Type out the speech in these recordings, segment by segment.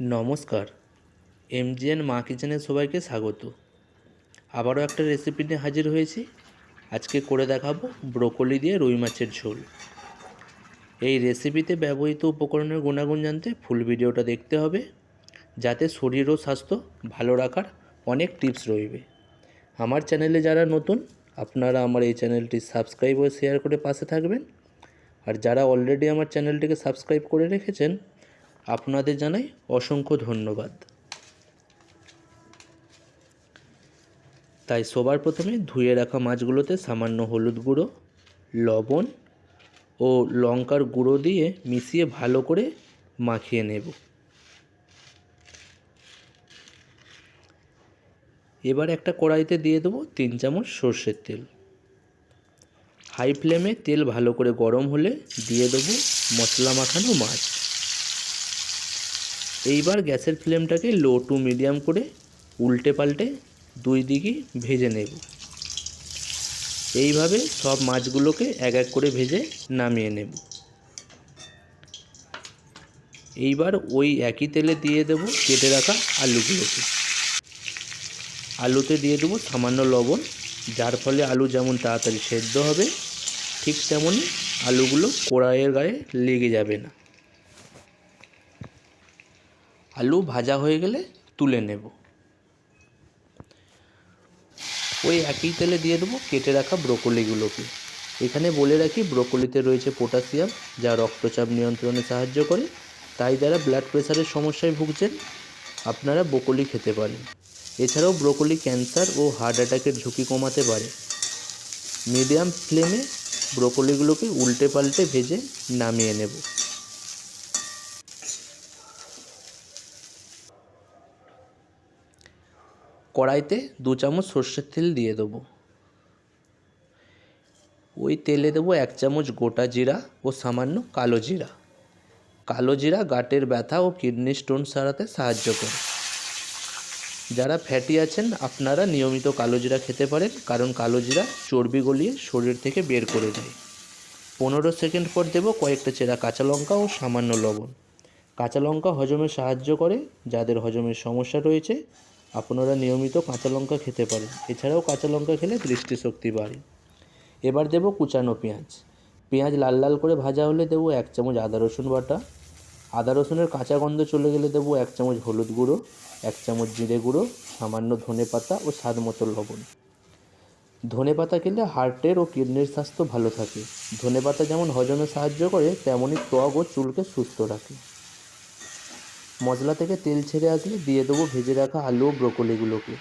নমস্কার। এমজিএন মা কিচেনে সবাইকে স্বাগত। আবারও একটা রেসিপি নিয়ে হাজির হয়েছি। আজকে করে দেখাবো ব্রোকলি দিয়ে রুই মাছের ঝোল। এই রেসিপিতে ব্যবহৃত উপকরণের গুণাগুণ জানতে ফুল ভিডিওটা দেখতে হবে। যাতে শরীর ও স্বাস্থ্য ভালো রাখার অনেক টিপস রইবে। আমার চ্যানেলে যারা নতুন, আপনারা আমার এই চ্যানেলটি সাবস্ক্রাইব ও শেয়ার করে পাশে থাকবেন। আর যারা অলরেডি আমার চ্যানেলটিকে সাবস্ক্রাইব করে রেখেছেন আপনাদের জানাই অসংখ্য ধন্যবাদ। তাই সবার প্রথমে ধুয়ে রাখা মাছগুলোতে সামান্য হলুদ গুঁড়ো, লবণ ও লঙ্কার গুঁড়ো দিয়ে মিশিয়ে ভালো করে মাখিয়ে নেব। এবার একটা কড়াইতে দিয়ে দেবো তিন চামচ সর্ষের তেল। হাই ফ্লেমে তেল ভালো করে গরম হলে দিয়ে দেবো মশলা মাখানো মাছ। এইবার গ্যাসের ফ্লেমটাকে লো টু মিডিয়াম করে উল্টে পাল্টে দুই দিকই ভেজে নেব। এইভাবে সব মাছগুলোকে এক এক করে ভেজে নামিয়ে নেব। এইবার ওই একই তেলে দিয়ে দেব কেটে রাখা আলুগুলোকে। আলুতে দিয়ে দেবো সামান্য লবণ, যার ফলে আলু যেমন তাড়াতাড়ি সেদ্ধ হবে, ঠিক তেমনই আলুগুলো কড়াইয়ের গায়ে লেগে যাবে না। আলু ভাজা হয়ে গেলে তুলে নেব। ওই একই তেলে দিয়ে দেবো কেটে রাখা ব্রোকলিগুলোকে। এখানে বলে রাখি, ব্রোকলিতে রয়েছে পটাশিয়াম, যা রক্তচাপ নিয়ন্ত্রণে সাহায্য করে। তাই যারা ব্লাড প্রেশারের সমস্যায় ভুগছেন, আপনারা ব্রোকলি খেতে পারেন। এছাড়াও ব্রোকলি ক্যান্সার ও হার্ট অ্যাটাকের ঝুঁকি কমাতে পারে। মিডিয়াম ফ্লেমে ব্রোকলিগুলোকে উল্টে পাল্টে ভেজে নামিয়ে নেব। কড়াইতে দু চামচ সর্ষের তেল দিয়ে দেবো। ওই তেলে দেবো এক চামচ গোটা জিরা ও সামান্য কালো জিরা। কালো জিরা গাটের ব্যথা ও কিডনি স্টোন সারাতে সাহায্য করে। যারা ফ্যাটি আছেন, আপনারা নিয়মিত কালো জিরা খেতে পারেন, কারণ কালো জিরা চর্বি গলিয়ে শরীর থেকে বের করে দেয়। পনেরো সেকেন্ড পর দেবো কয়েকটা চেরা কাঁচা লঙ্কা ও সামান্য লবণ। কাঁচা লঙ্কা হজমে সাহায্য করে, যাদের হজমের সমস্যা রয়েছে আপনারা নিয়মিত কাঁচা লঙ্কা খেতে পারেন। এছাড়াও কাঁচা লঙ্কা খেলে দৃষ্টিশক্তি বাড়ে। এবার দেব কুচানো পেঁয়াজ। পেঁয়াজ লাল লাল করে ভাজা হলে দেবো এক চামচ আদা রসুন বাটা। আদা রসুনের কাঁচা গন্ধ চলে গেলে দেবো এক চামচ হলুদ গুঁড়ো, এক চামচ জিরে গুঁড়ো, সামান্য ধনে পাতা ও স্বাদ মতো লবণ। ধনে পাতা খেলে হার্টের ও কিডনির স্বাস্থ্য ভালো থাকে। ধনে পাতা যেমন হজমে সাহায্য করে তেমনই ত্বক ও চুলকে সুস্থ রাখে। মশলা থেকে তেল ছেড়ে আসলে দিয়ে দেবো ভেজে রাখা আলু ও ব্রোকলিগুলোকে।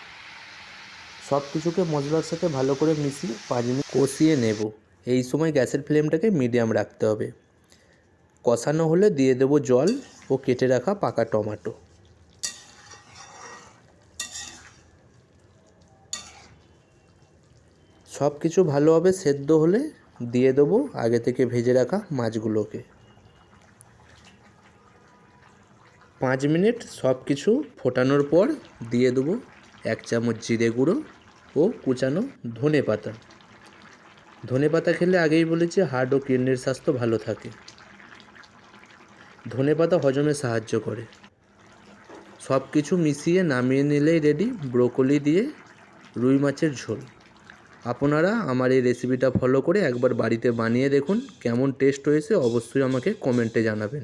সব কিছুকে মশলার সাথে ভালো করে মিশিয়ে পাঁচ মিনিট কষিয়ে নেব। এই সময় গ্যাসের ফ্লেমটাকে মিডিয়াম রাখতে হবে। কষানো হলে দিয়ে দেবো জল ও কেটে রাখা পাকা টমেটো। সব কিছু ভালোভাবে সেদ্ধ হলে দিয়ে দেবো আগে থেকে ভেজে রাখা মাছগুলোকে। পাঁচ মিনিট সব কিছু ফোটানোর পর দিয়ে দেবো এক চামচ জিরে গুঁড়ো ও কুচানো ধনে পাতা। ধনে পাতা খেলে আগেই বলেছি হার্ট ও কিডনির স্বাস্থ্য ভালো থাকে। ধনে পাতা হজমে সাহায্য করে। সব কিছু মিশিয়ে নামিয়ে নিলেই রেডি ব্রোকলি দিয়ে রুই মাছের ঝোল। আপনারা আমার এই রেসিপিটা ফলো করে একবার বাড়িতে বানিয়ে দেখুন, কেমন টেস্ট হয়েছে অবশ্যই আমাকে কমেন্টে জানাবেন।